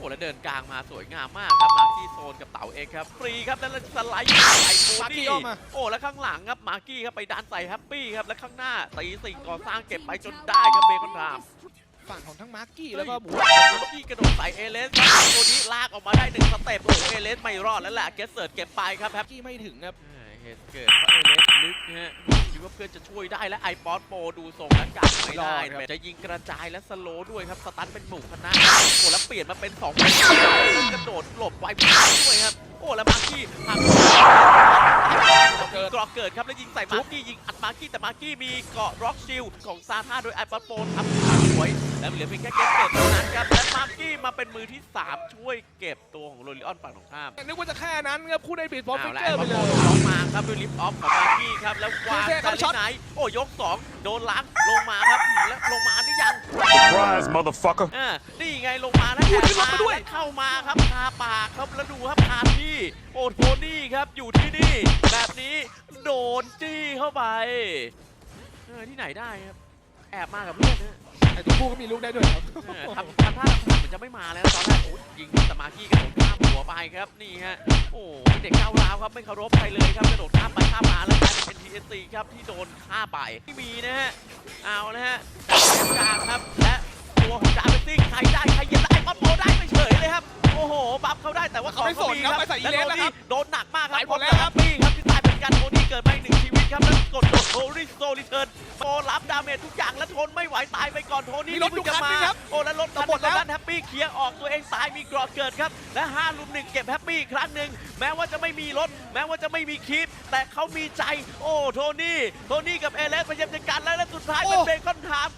อ้แล้วเดินกลางมาสวยงามมากครับมาร์กี้โซนกับเต๋าเองครับฟรีครับแล้วสไลด์ใส่โคมาร์กี้นี่อ้อมมาโอ้แล้วข้างหลังครับมาร์กี้ครับไปดันใส่แฮปปี้ครับและข้างหน้าตีสิ่งก่อสร้างเก็บไปจนได้ครับเบคอนรามฝั่งของทั้งมาร์กี้แล้วก็หมูมาร์กี้กระโดดใส่เอเลสครับตัวนี้ลากออกมาได้หนึ่งสเต็ปโอ้โหเอเลสไม่รอดแล้วแหละเกสเซิร์ดเก็บไปครับแฮปกี้ไม่ถึงครับเอ้ยเหตุเกิดเพราะเอเล ว่าเพื่อนจะช่วยได้และไอปอดโปรดูทรงแล้วกันไม่ได้ไม่รอดครับจะยิงกระจายและสโลว์ด้วยครับสตันเป็นหมู่คณะโอ้แล้วเปลี่ยนมาเป็นสองคนกระโดดหลบไวด้วยครับโอ้แล้วมาร์กี้หักเกราะเกิดครับแล้วยิงใส่มาร์กี้ยิงอัดมาร์กี้แต่มาร์กี้มีเกราะร็อกชิลของซาท่าโดยไอปอดโปรทำสวยแล้วเหลือเพียงแค่เกมเกิดเท่านั้นครับและมาร์กี้ มาเป็นมือที่สามช่วยเก็บตัวของโรลิออนฝั่งของข้ามนึกว่าจะแค่นั้นครับคู่ได้บีดบอลฟิกแล้วเกอร์ไปเลยลงมาครับด้วยลิฟต์ออฟของมาร์กี้ครับ แล้ววางเท่ๆครับช็อตที่ไหน โอ้ยก 2 โดนล้างลงมาครับแล้วลงมาหรือยัง Surprise, motherfucker. อ่านี่ไงลงมาแล้วโอ้แอบยลงมาด้วยและเข้ามาครับคาปากครับแล้วดูครับคาที่ โอ้โทนี่ครับอยู่ที่นี่ แบบนี้โดนจี้เข้าไปเออที่ไหนได้ครับ แอบมากับเพื่อนนะไอ้ตัวผู้ก็มีลูกได้ด้วยครับเออทำทำท่าทำเหมือนจะไม่มาแล้วตอนแรกโอ้ยยิงสมากี้กระโดดข้ามหัวไปครับนี่ฮะโอ้เด็กก้าวร้าวครับไม่เคารพใครเลยครับกระโดดข้ามไปข้ามมาแล้วกลายเป็น NTSC ครับที่โดนฆ่าไปที่มีนะฮะเอานะฮะกลางครับและตัวของดาร์เบซิ่งใครได้ใครเหยียบได้ก็โปได้ไปเฉยเลยครับโอ้โหบัฟเขาได้แต่ว่าเขาไม่สนครับไปใส่อีเลสแล้แล้ววครับ โดนหนักมากครับ ไปหมดแล้ว มจทุกอย่างและทนไม่ไหวตายไปก่อนโทนี่มีรถที่เพิ่งจะอยู่คันมาหนึ่งครับโอ้แล้วรถคันหมดแล้วนั้นแฮปปี้เคลียร์ออกตัวเองตายมีกรอบเกิดครับ และ5ลุมหนึ่งเก็บแฮปปี้อีกครั้งหนึ่งแม้ว่าจะไม่มีรถ แม้ว่าจะไม่มีคลิป แต่เขามีใจ โอ้โทนี่โทนี่กับเอเลสพยายามจะกันแล้วและสุดท้ายเป็นเบคอนถาม